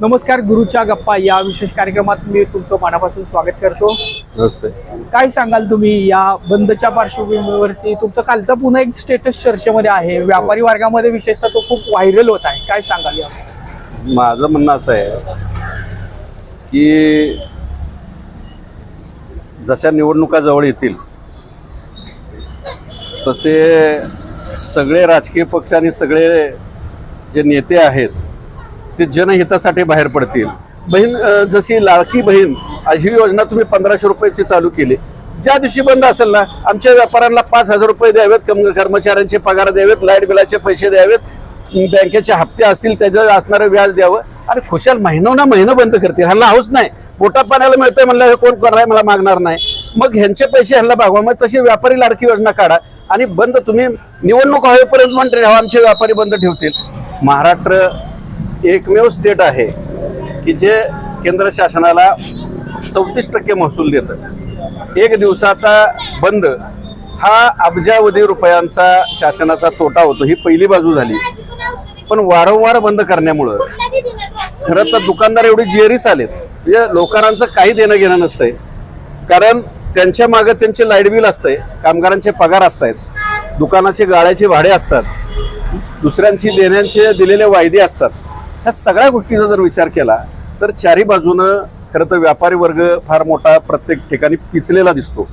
नमस्कार गुरुच्या गप्पा या विशेष कार्यक्रमात मी तुमचं मनापासून स्वागत करतो. नमस्ते. काय सांगाल तुम्ही या बंदच्या पार्श्वभूमीवरती? तुमचं कालचा पुन्हा एक स्टेटस चर्चेमध्ये आहे. व्यापारी वर्गामध्ये विशेषतः तो खूप व्हायरल होत आहे. काय सांगाल या माझं म्हणणं असं आहे की जशा निवडणुका जवळ येतील तसे सगळे राजकीय पक्ष आणि सगळे जे नेते आहेत ते जनहितासाठी बाहेर पडतील. बहीण जशी लाडकी बहीण ही योजना तुम्ही पंधराशे रुपयाची चालू केली. ज्या दिवशी बंद असेल ना आमच्या व्यापाऱ्यांना पाच हजार रुपये द्यावेत कम- कर्मचाऱ्यांचे पगार द्यावेत लाइट बिलाचे पैसे द्यावेत बँकेचे हप्ते असतील त्याचं असणारं व्याज द्यावं. आणि खुशाल महिनोना महिनो बंद करतील. ह्यांना हाऊस नाही. पोटा पाण्याला मिळतंय म्हणलं हे कोण करणार मला मागणार नाही. मग ह्यांचे पैसे ह्यांना भागवा. मग तशी व्यापारी लाडकी योजना काढा. आणि बंद तुम्ही निवडणूक होईपर्यंत म्हणते आमचे व्यापारी बंद ठेवतील. महाराष्ट्र एकमेव स्टेट आहे की जे केंद्र शासनाला चौतीस टक्के महसूल देतं. एक दिवसाचा बंद हा अब्जावधी रुपयांचा शासनाचा तोटा होतो. ही पहिली बाजू झाली. पण वारंवार बंद करण्यामुळं खरं तर दुकानदार एवढी जेरीस आलेत. म्हणजे लोकांचं काही देणं घेणं नसतंय. कारण त्यांच्या मागे त्यांचे लाइट बिल असतंय कामगारांचे पगार असतात दुकानाचे गाळ्याचे भाडे असतात दुसऱ्यांची देण्याचे दिलेले वायदे असतात. ह्या सगळ्या गोष्टीचा जर विचार केला तर चारी बाजूनं खरं तर व्यापारी वर्ग फार मोठा प्रत्येक ठिकाणी पिचलेला दिसतो.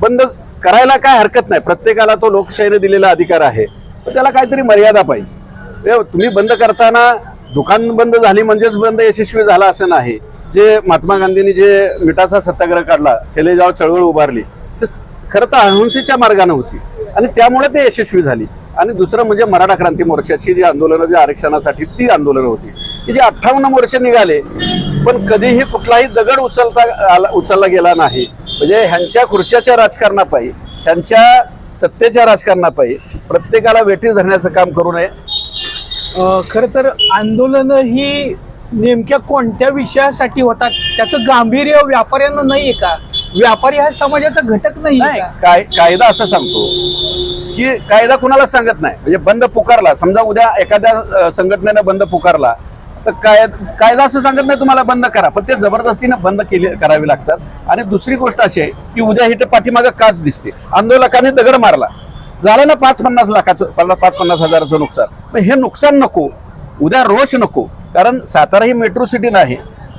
बंद करायला काय हरकत नाही. प्रत्येकाला तो लोकशाहीने दिलेला अधिकार आहे. पण त्याला काहीतरी मर्यादा पाहिजे. तुम्ही बंद करताना दुकान बंद झाली म्हणजेच बंद यशस्वी झाला असं नाही. जे महात्मा गांधींनी जे मिठाचा सत्याग्रह काढला चले जाव चळवळ उभारली ते खरं तर अहिंसेच्या मार्गाने होती. आणि त्यामुळे ते यशस्वी झाली. आणि दुसरं म्हणजे मराठा क्रांती मोर्चाची जी आंदोलनं जी आरक्षणासाठी ती आंदोलनं होती. की जे अठ्ठावन्न मोर्चे निघाले पण कधीही कुठलाही दगड उचलता आला उचलला गेला नाही. म्हणजे ह्यांच्या खुर्च्याच्या राजकारणापायी ह्यांच्या सत्तेच्या राजकारणापायी प्रत्येकाला वेठीस धरण्याचं काम करू नये. खरं तर आंदोलन ही नेमक्या कोणत्या विषयासाठी होतात? त्याचं गांभीर्य व्यापाऱ्यांना नाहीये का? व्यापारी हा समाजाचा घटक नाही काय कायदा असं सांगतो. की कायदा कुणाला सांगत नाही? म्हणजे बंद पुकारला. समजा उद्या एखाद्या संघटनेनं बंद पुकारला तर काय कायदा असं सांगत नाही तुम्हाला बंद करा. पण ते जबरदस्तीनं बंद केले करावे लागतात. आणि दुसरी गोष्ट अशी आहे की उद्या इथे पाठीमागं काच दिसते. आंदोलकांनी दगड मारला. झालं ना पाच पन्नास लाखाचं पाच पन्नास हजाराचं नुकसान. पण हे नुकसान नको. उद्या रोष नको. कारण सातारा ही मेट्रो सिटी नाही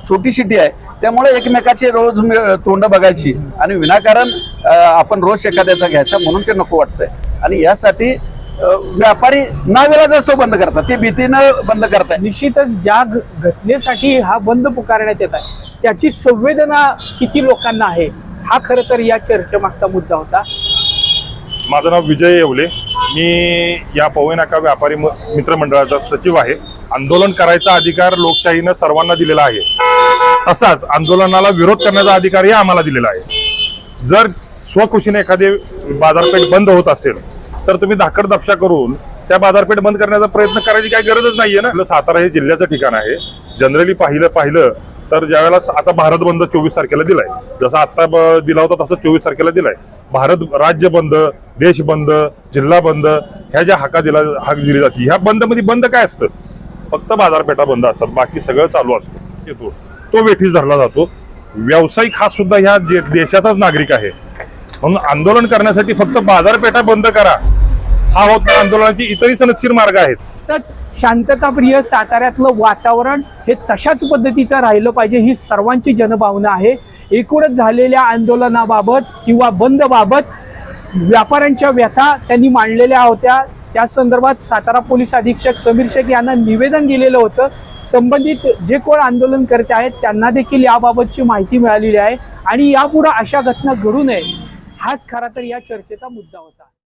छोटी सिटी आहे. त्यामुळे एकमेकाचे रोज तोंड बघायची आणि विनाकारण आपण रोज एखाद्याचा घ्यायचा म्हणून ते नको वाटतंय. आणि यासाठी व्यापारी नावेलाच असतो बंद करतात. ते भीतीनं बंद करताय निश्चितच ज्या घ- घटनेसाठी हा बंद पुकारण्यात येत आहे त्याची संवेदना किती लोकांना आहे हा खरं तर या चर्चेमागचा मुद्दा होता. माझं नाव विजय येवले. मी या पवई नाका व्यापारी म- मित्रमंडळाचा सचिव आहे. आंदोलन करायचा अधिकार लोकशाहीनं सर्वांना दिलेला आहे. तसाच आंदोलनाला विरोध करण्याचा अधिकारही आम्हाला दिलेला आहे. जर स्वखुशीने एखादी बाजारपेठ बंद होत असेल तर तुम्ही धाकड दपशा करून त्या बाजारपेठ बंद करण्याचा प्रयत्न करायची काही गरजच नाहीये ना? सातारा हे जिल्ह्याचं ठिकाण आहे. जनरली पाहिलं पाहिलं तर ज्यावेळेला आता भारत बंद चोवीस तारखेला दिलाय. जसा आता ब- दिला होता तसं चोवीस तारखेला दिलाय. भारत राज्य बंद देश बंद जिल्हा बंद ह्या ज्या हाका दिला हाक दिली जाते ह्या बंदमध्ये बंद काय असतं? फक्त बाजारपेठा बंद असतात बाकी सगळं चालू असतं. येतो तो वेठीस धरला जातो. व्यावसायिक हा सुद्धा ह्या देशाचाच नागरिक आहे. म्हणून आंदोलन करण्यासाठी फक्त बाजारपेठा बंद करा. हा होत नाही. आंदोलनाची इतरही सनदशीर मार्ग आहेत. तर शांतताप्रिय साताऱ्यातलं वातावरण हे तशाच पद्धतीचं राहिलं पाहिजे ही सर्वांची जनभावना आहे. एकूणच झालेल्या आंदोलनाबाबत किंवा बंदबाबत व्यापाऱ्यांच्या व्यथा त्यांनी मांडलेल्या होत्या. त्या संदर्भात सातारा पोलीस अधीक्षक समीर शेख यांना निवेदन दिलेलं होतं. संबंधित जे कोण आंदोलन करते आहेत त्यांना देखील याबाबतची माहिती मिळालेली आहे. आणि यापुढे अशा घटना घडू नये हाच खरा तर या चर्चेचा मुद्दा होता.